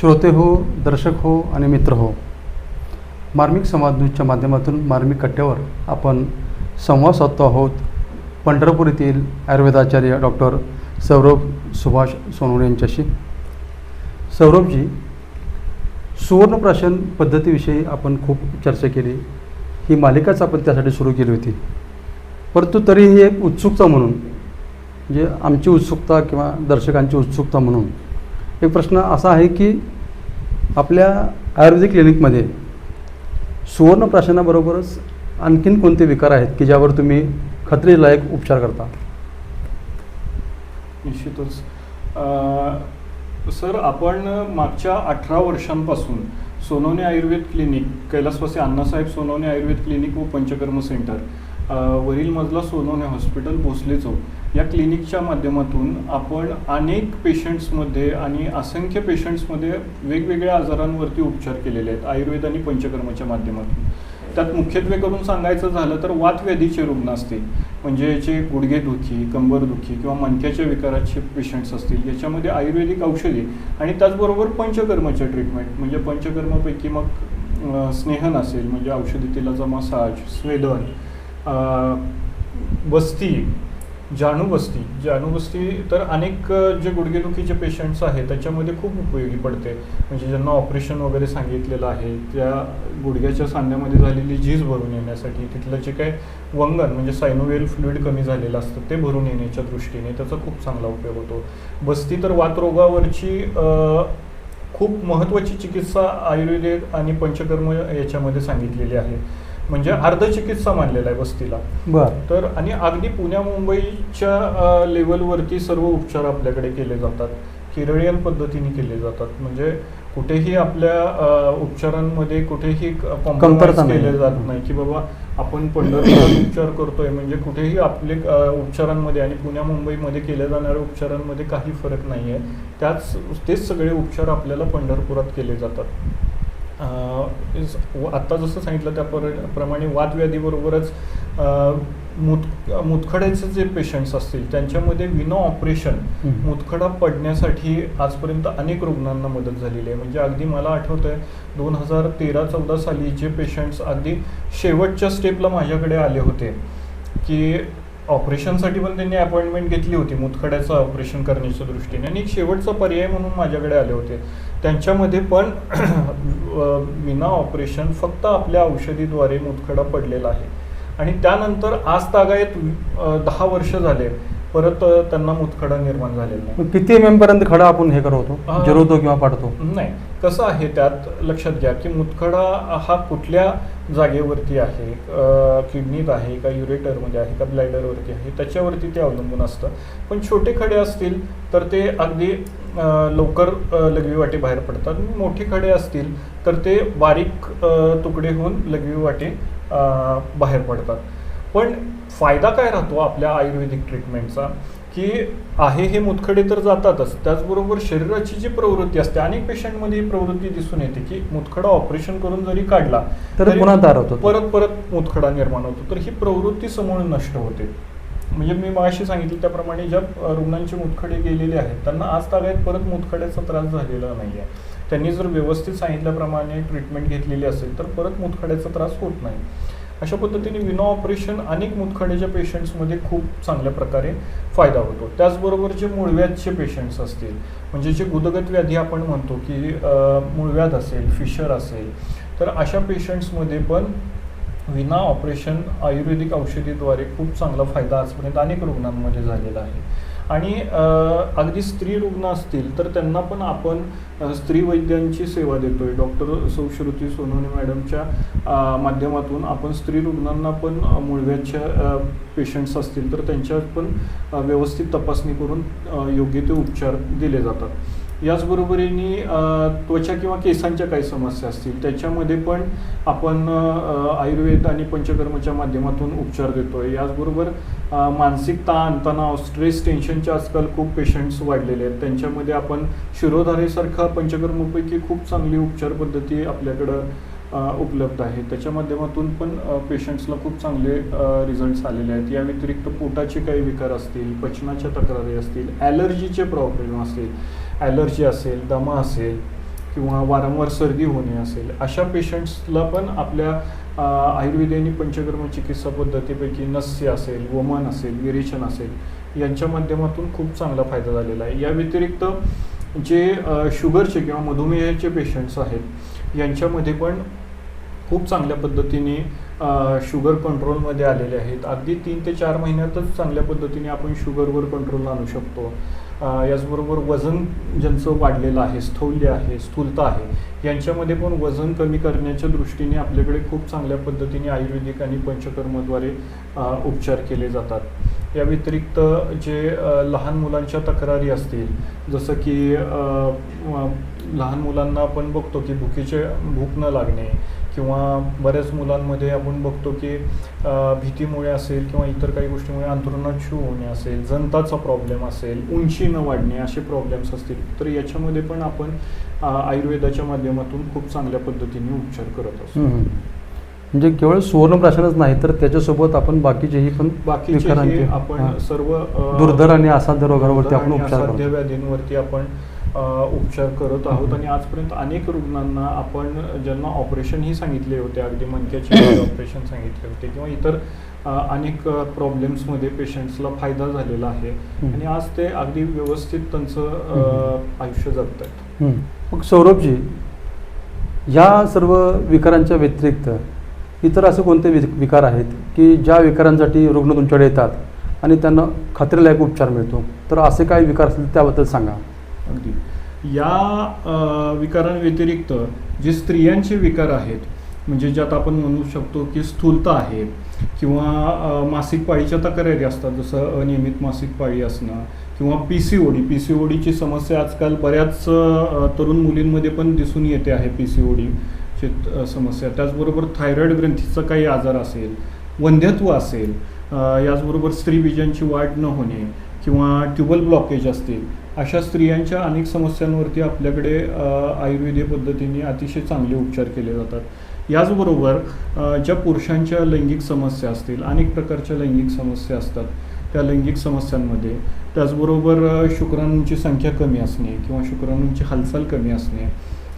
श्रोते हो दर्शक हो आणि मित्र हो. मार्मिक संवाद न्यूजच्या माध्यमातून मार्मिक कट्ट्यावर आपण संवाद साधतो आहोत पंढरपूर येथील आयुर्वेदाचार्य डॉक्टर सौरभ सुभाष सोनवणे यांच्याशी. सौरभजी सुवर्णप्राशन पद्धतीविषयी आपण खूप चर्चा केली. ही मालिकाच आपण त्यासाठी सुरू केली होती. परंतु तरीही एक उत्सुकता म्हणून म्हणजे आमची उत्सुकता किंवा दर्शकांची उत्सुकता म्हणून एक प्रश्न असा आहे की आपल्या आयुर्वेदिक क्लिनिकमध्ये सुवर्णप्राशनाबरोबरच आणखीन कोणते विकार आहेत की ज्यावर तुम्ही खत्रीलायक उपचार करता? निश्चितच. सर आपण मागच्या अठरा वर्षांपासून सोनवणे आयुर्वेद क्लिनिक कैलासवासी अण्णासाहेब सोनवणे आयुर्वेद क्लिनिक व पंचकर्म सेंटर वरील मजला सोनवणे हॉस्पिटल भोसले चौक हो. या क्लिनिकच्या माध्यमातून आपण अनेक पेशंट्समध्ये आणि असंख्य पेशंट्समध्ये वेगवेगळ्या आजारांवरती उपचार केलेले आहेत आयुर्वेद आणि पंचकर्माच्या माध्यमातून. त्यात मुख्यत्वे करून सांगायचं झालं तर वातव्याधीचे रुग्ण असतील म्हणजे याचे गुडघेदुखी कंबरदुखी किंवा मणक्याच्या विकाराचे पेशंट्स असतील याच्यामध्ये आयुर्वेदिक औषधी आणि त्याचबरोबर पंचकर्माच्या ट्रीटमेंट म्हणजे पंचकर्मापैकी मग स्नेहन असेल म्हणजे औषधी तेलाचा मसाज स्वेदन अं, बस्ती जाणूबस्ती जाणूबस्ती तर अनेक जे गुडघेदुखीचे पेशंट्स आहेत त्याच्यामध्ये खूप उपयोगी पडते. म्हणजे ज्यांना ऑपरेशन वगैरे सांगितलेलं आहे त्या गुडघ्याच्या सांध्यामध्ये झालेली झीज भरून येण्यासाठी तिथलं जे काय वंगण म्हणजे सायनोवेल फ्लुइड कमी झालेलं असतं ते भरून येण्याच्या दृष्टीने त्याचा खूप चांगला उपयोग होतो. बस्ती तर वातरोगावरची खूप महत्त्वाची चिकित्सा आयुर्वेद आणि पंचकर्म याच्यामध्ये सांगितलेली आहे. म्हणजे अर्धचिकित्सा मानलेला आहे बस्तीला बरं. तर आणि अगदी पुण्या मुंबईच्या लेवलवरती सर्व उपचार आपल्याकडे केले जातात. केरळियन पद्धतीने केले जातात. म्हणजे कुठेही आपल्या उपचारांमध्ये कुठेही कॉम्प्रोमाइज. केले जात नाही की बाबा आपण पंढरपुरात उपचार करतोय. म्हणजे कुठेही आपले उपचारांमध्ये आणि पुण्या मुंबईमध्ये केल्या जाणाऱ्या उपचारांमध्ये काही फरक नाही आहे त्याच तेच सगळे उपचार आपल्याला पंढरपुरात केले जातात. आत्ता जसं सांगितलं त्या पर- प्रमाणे वातव्याधीबरोबरच अं, मुत मुतखड्याचे जे पेशंट्स असतील त्यांच्यामध्ये विना ऑपरेशन. मुतखडा पडण्यासाठी आजपर्यंत अनेक रुग्णांना मदत झालेली आहे. म्हणजे अगदी मला आठवतं आहे दोन हजार तेरा चौदा साली जे पेशंट्स अगदी शेवटच्या स्टेपला माझ्याकडे आले होते की ऑपरेशनसाठी पण त्यांनी अपॉइंटमेंट घेतली होती मुतखड्याचं ऑपरेशन करण्याच्या दृष्टीने. आणि एक शेवटचा पर्याय म्हणून माझ्याकडे आले होते. त्यांच्यामध्ये पण विना ऑपरेशन फक्त आपल्या औषधीद्वारे मुतखडा पडलेला आहे. आणि त्यानंतर आज तागायत दहा वर्ष झाले. परत त्यांना मुतखडा निर्माण झालेला नाही किती एम पर्यंत खडा आपण हे करवतो. जिरवतो किंवा पाडतो? नाही. कसं आहे त्यात? लक्षात घ्या की मुतखडा हा कुठल्या जागेवरती आहे किडनीत आहे का युरेटरमध्ये म्हणजे आहे का ब्लॅडरवरती आहे त्याच्यावरती ते अवलंबून असतं. पण छोटे खडे असतील तर ते अगदी लवकर लघवी वाटे बाहेर पडतात. मोठे खडे असतील तर ते बारीक तुकडे होऊन लघवी वाटे बाहेर पडतात. पण फायदा काय राहतो आपल्या आयुर्वेदिक ट्रीटमेंटचा की आहे हे मुतखडे तर जातातच. त्याचबरोबर शरीराची जी प्रवृत्ती असते अनेक पेशंटमध्ये ही प्रवृत्ती दिसून येते की मुतखडा ऑपरेशन करून जरी काढला तर पुन्हा होतो. परत परत मुतखडा निर्माण होतो. तर ही प्रवृत्ती समोर नष्ट होते. म्हणजे मी मगाशी सांगितलं त्याप्रमाणे ज्या रुग्णांचे मुतखडे गेलेले आहेत त्यांना आज तागायत परत मुतखड्याचा त्रास झालेला नाही आहे त्यांनी जर व्यवस्थित सांगितल्याप्रमाणे ट्रीटमेंट घेतलेली असेल तर परत मुतखड्याचा त्रास होत नाही. अशा पद्धतीने विना ऑपरेशन अनेक मुतखड्याच्या पेशंट्समध्ये खूप चांगल्या प्रकारे फायदा होतो. त्याचबरोबर जे मूळव्याधचे पेशंट्स असतील म्हणजे जे गुदगत व्याधी आपण म्हणतो की मुळव्याध मूळव्याध असेल फिशर असेल तर अशा पेशंट्समध्ये पण विना ऑपरेशन आयुर्वेदिक औषधीद्वारे खूप चांगला फायदा आजपर्यंत अनेक रुग्णांमध्ये झालेला आहे. आणि अगदी स्त्री रुग्ण असतील तर त्यांना पण आपण स्त्री वैद्यांची सेवा देतोय. डॉक्टर सौश्रुती सोनवणे मॅडमच्या माध्यमातून आपण स्त्री रुग्णांना पण मुळव्याच्या पेशंट्स असतील तर त्यांच्यात पण व्यवस्थित तपासणी करून योग्य ते उपचार दिले जातात. याचबरोबरीने त्वचा किंवा केसांच्या काही समस्या असतील त्याच्यामध्ये पण आपण आयुर्वेद आणि पंचकर्मच्या माध्यमातून उपचार देतो आहे याचबरोबर मानसिक ताण तणाव स्ट्रेस टेन्शनचे आजकाल खूप पेशंट्स वाढलेले आहेत. त्यांच्यामध्ये आपण शिरोधारेसारखा पंचकर्मपैकी खूप चांगली उपचार पद्धती आपल्याकडं उपलब्ध आहे. त्याच्या माध्यमातून पण पेशंट्सला खूप चांगले रिझल्ट्स आलेले आहेत. या व्यतिरिक्त पोटाचे काही विकार असतील पचनाच्या तक्रारी असतील ॲलर्जीचे प्रॉब्लेम असतील ॲलर्जी असेल दमा असेल किंवा वारंवार सर्दी होणे असेल अशा पेशंट्सला पण आपल्या आयुर्वेदाने पंचकर्म चिकित्सा पद्धतीपैकी नस्य असेल वमन असेल विरेचन असेल यांच्या माध्यमातून खूप चांगला फायदा झालेला आहे. या व्यतिरिक्त जे शुगरचे किंवा मधुमेहाचे पेशंट्स आहेत यांच्यामध्ये पण खूप चांगल्या पद्धतीने शुगर कंट्रोलमध्ये आलेले आहेत. अगदी तीन ते चार महिन्यातच चांगल्या पद्धतीने आपण शुगरवर कंट्रोल आणू शकतो. याचबरोबर वजन ज्यांचं वाढलेलं आहे स्थौल्य आहे स्थूलता आहे यांच्यामध्ये पण वजन कमी करण्याच्या दृष्टीने आपल्याकडे खूप चांगल्या पद्धतीने आयुर्वेदिक आणि पंचकर्मद्वारे उपचार केले जातात. या व्यतिरिक्त जे लहान मुलांच्या तक्रारी असतील जसं की लहान मुलांना आपण बघतो की भुकीचे भूक न लागणे किंवा बऱ्याच मुलांमध्ये आपण बघतो की भीतीमुळे असेल किंवा इतर काही गोष्टीमुळे अंथरुणात शू होणे असेल जंताचा प्रॉब्लेम असेल उंची न वाढणे असे प्रॉब्लेम्स असतील तर याच्यामध्ये पण आपण आयुर्वेदाच्या माध्यमातून खूप चांगल्या पद्धतीने उपचार करत असतो. म्हणजे केवळ सुवर्णप्राशनच नाही तर त्याच्यासोबत आपण बाकीचेही पण बाकीचे हे आपण हां. सर्व दुर्धर आणि असाध्य रोगांवरती आपण उपचार करतो. व्याधींवरती आपण अ, उपचार करत आहोत. आणि आजपर्यंत अनेक रुग्णांना आपण ज्यांना ऑपरेशनही सांगितले होते अगदी मणक्याचे ऑपरेशन सांगितले होते किंवा इतर अ, अनेक प्रॉब्लेम्समध्ये पेशंट्सला फायदा झालेला आहे. हं. आणि आज ते अगदी व्यवस्थित त्यांचं अ, आयुष्य जगत आहेत. मग सौरभजी या सर्व विकारांच्या व्यतिरिक्त इतर असे कोणते वि विकार आहेत की ज्या विकारांसाठी रुग्ण तुमच्याकडे येतात आणि त्यांना खात्रीलायक उपचार मिळतो? तर असे काही विकार असतील त्याबद्दल सांगा. अगदी. या विकारांव्यतिरिक्त जे स्त्रियांचे विकार आहेत म्हणजे ज्यात आपण म्हणू शकतो की स्थूलता आहे किंवा मासिक पाळीच्या तक्रारी असतात जसं अनियमित मासिक पाळी असणं किंवा P C O D P C ओडीची समस्या आजकाल बऱ्याच तरुण मुलींमध्ये पण दिसून येते आहे पी सी ओ डी. समस्या. त्याचबरोबर थायरॉईड ग्रंथीचा काही आजार असेल वंध्यत्व असेल याचबरोबर स्त्रीबीजांची वाढ न होणे किंवा ट्युबल ब्लॉकेज असतील अशा स्त्रियांच्या अनेक समस्यांवरती आपल्याकडे आयुर्वेदीय पद्धतीने अतिशय चांगले उपचार केले जातात. याचबरोबर ज्या पुरुषांच्या लैंगिक समस्या असतील अनेक प्रकारच्या लैंगिक समस्या असतात त्या लैंगिक समस्यांमध्ये. त्याचबरोबर शुक्राणूंची संख्या कमी असणे किंवा शुक्राणूंची हालचाल कमी असणे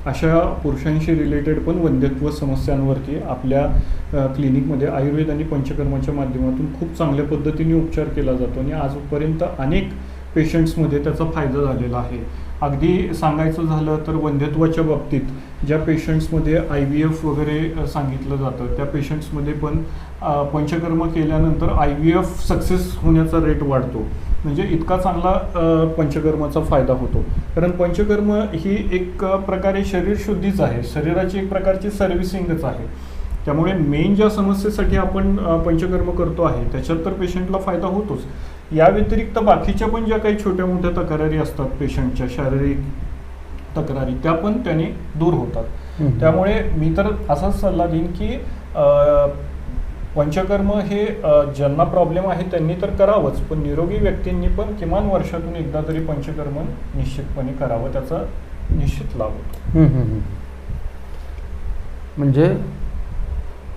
अशा पुरुषांशी रिलेटेड पण वंध्यत्व समस्यांवरती आपल्या क्लिनिकमध्ये आयुर्वेद आणि पंचकर्माच्या माध्यमातून खूप चांगल्या पद्धतीने उपचार केला जातो आणि आजपर्यंत अनेक पेशंट्समध्ये त्याचा फायदा झालेला आहे. अगदी सांगायचं झालं तर वंध्यत्वाच्या बाबतीत ज्या पेशंट्समध्ये आय व्ही एफ वगैरे सांगितलं जातं त्या पेशंट्समध्ये पण पंचकर्म केल्यानंतर आय व्ही एफ सक्सेस होण्याचा रेट वाढतो. म्हणजे इतका चांगला पंचकर्माचा फायदा होतो. कारण पंचकर्म ही एक प्रकारे शरीरशुद्धीच आहे. शरीराची एक प्रकारची सर्व्हिसिंगच आहे. त्यामुळे मेन ज्या समस्येसाठी आपण पंचकर्म करतो आहे त्याच्यात तर पेशंटला फायदा होतोच. या व्यतिरिक्त बाकीच्या पण ज्या काही छोट्या मोठ्या तक्रारी असतात पेशंटच्या शारीरिक तक्रारी त्या पण त्याने दूर होतात. त्यामुळे मी तर असाच सल्ला देईन की पंचकर्म हे ज्यांना प्रॉब्लेम आहे त्यांनी तर करावंच पण निरोगी व्यक्तींनी पण किमान वर्षातून एकदा तरी पंचकर्म निश्चितपणे करावं त्याचा निश्चित लाभ होतो. म्हणजे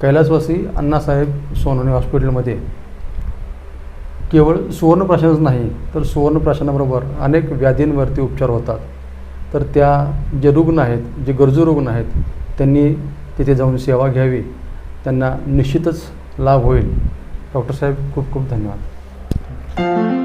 कैलासवासी अण्णासाहेब सोनवणे हॉस्पिटलमध्ये केवळ सुवर्णप्राशनच नाही तर सुवर्णप्राशनाबरोबर अनेक व्याधींवरती उपचार होतात. तर त्या जे रुग्ण आहेत जे गरजू रुग्ण आहेत त्यांनी तिथे जाऊन सेवा घ्यावी त्यांना निश्चितच लाभ होईल. डॉक्टर साहेब खूप खूप धन्यवाद.